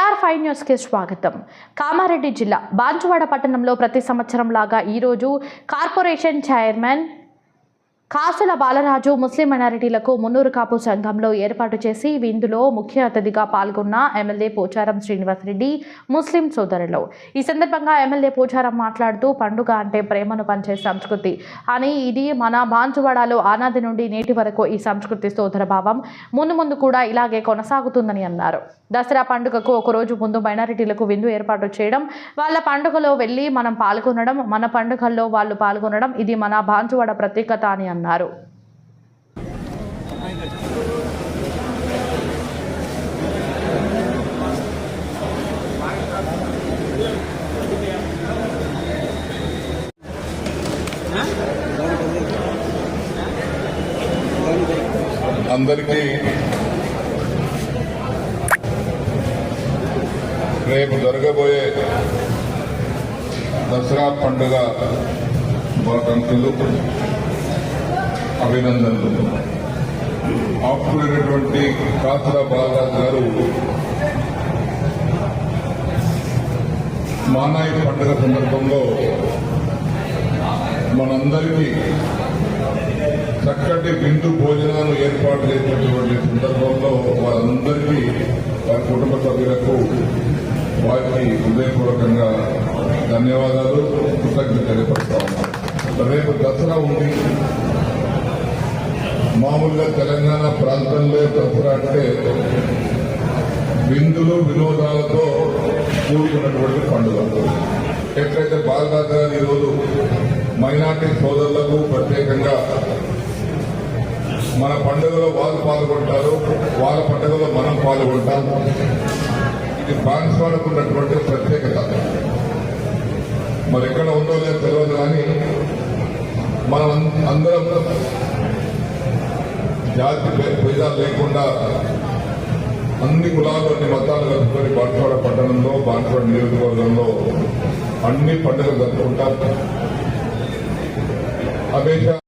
KR five న్యూస్కి స్వాగతం. కామారెడ్డి జిల్లా బాన్సువాడ పట్టణంలో ప్రతి సంవత్సరం లాగా ఈరోజు కార్పొరేషన్ చైర్మన్ కాసుల బాలరాజు ముస్లిం మైనారిటీలకు మున్నూరు కాపు సంఘంలో ఏర్పాటు చేసి ఇందులో ముఖ్య అతిథిగా పాల్గొన్న ఎమ్మెల్యే పోచారం శ్రీనివాసరెడ్డి ముస్లిం సోదరులు. ఈ సందర్భంగా ఎమ్మెల్యే పోచారం మాట్లాడుతూ పండుగ అంటే ప్రేమను పంచే సంస్కృతి అని ఇది మన బాన్సువాడలో ఆనాది నుండి నేటి వరకు ఈ సంస్కృతి సోదర భావం. ముందు ముందు కూడా ఇలాగే కొనసాగుతుందని అన్నారు. దసరా పండుగకు ఒకరోజు ముందు మైనారిటీలకు విందు ఏర్పాటు చేయడం వాళ్ళ పండుగలో వెళ్ళి మనం పాల్గొనడం మన పండుగల్లో వాళ్ళు పాల్గొనడం ఇది మన బాన్సువాడ ప్రత్యేకత అని అన్నారు. అందరికీ రేపు జరగబోయే దసరా పండుగ శుభాకాంక్షలు అభినందనలు. ఆప్తులైనటువంటి కాసుల బాలరాజు గారు మానాయి పండుగ సందర్భంలో మనందరికీ చక్కటి విందు భోజనాలు ఏర్పాటు చేసినటువంటి సందర్భంలో వారందరికీ వారి కుటుంబ సభ్యులకు వారికి హృదయపూర్వకంగా ధన్యవాదాలు. కృతజ్ఞత తెలియపడతా ఉన్నాను రేపు దసరా ఉంది. మామూలుగా తెలంగాణ ప్రాంతంలో దసరా విందులు వినోదాలతో కూడుకున్నటువంటి పండుగ ఎట్లయితే బాలరాజు గారు ఈరోజు మైనార్టీ సోదరులకు ప్రత్యేకంగా మన పండుగలో వాళ్ళు పాల్గొంటారు వాళ్ళ పండుగలో మనం పాల్గొంటాం. ఇది బాన్స్వాడకు ఉన్నటువంటి ప్రత్యేకత. మరి ఎక్కడ ఉందో లేదో తెలియదు కానీ మనం అందరం జాతి భేదాలు లేకుండా అన్ని కులాలు అన్ని మతాలు కలుపుకొని బాన్స్వాడ పట్టణంలో బాన్స్వాడ నియోజకవర్గంలో అన్ని పండుగలు జరుపుకుంటాం హమేషా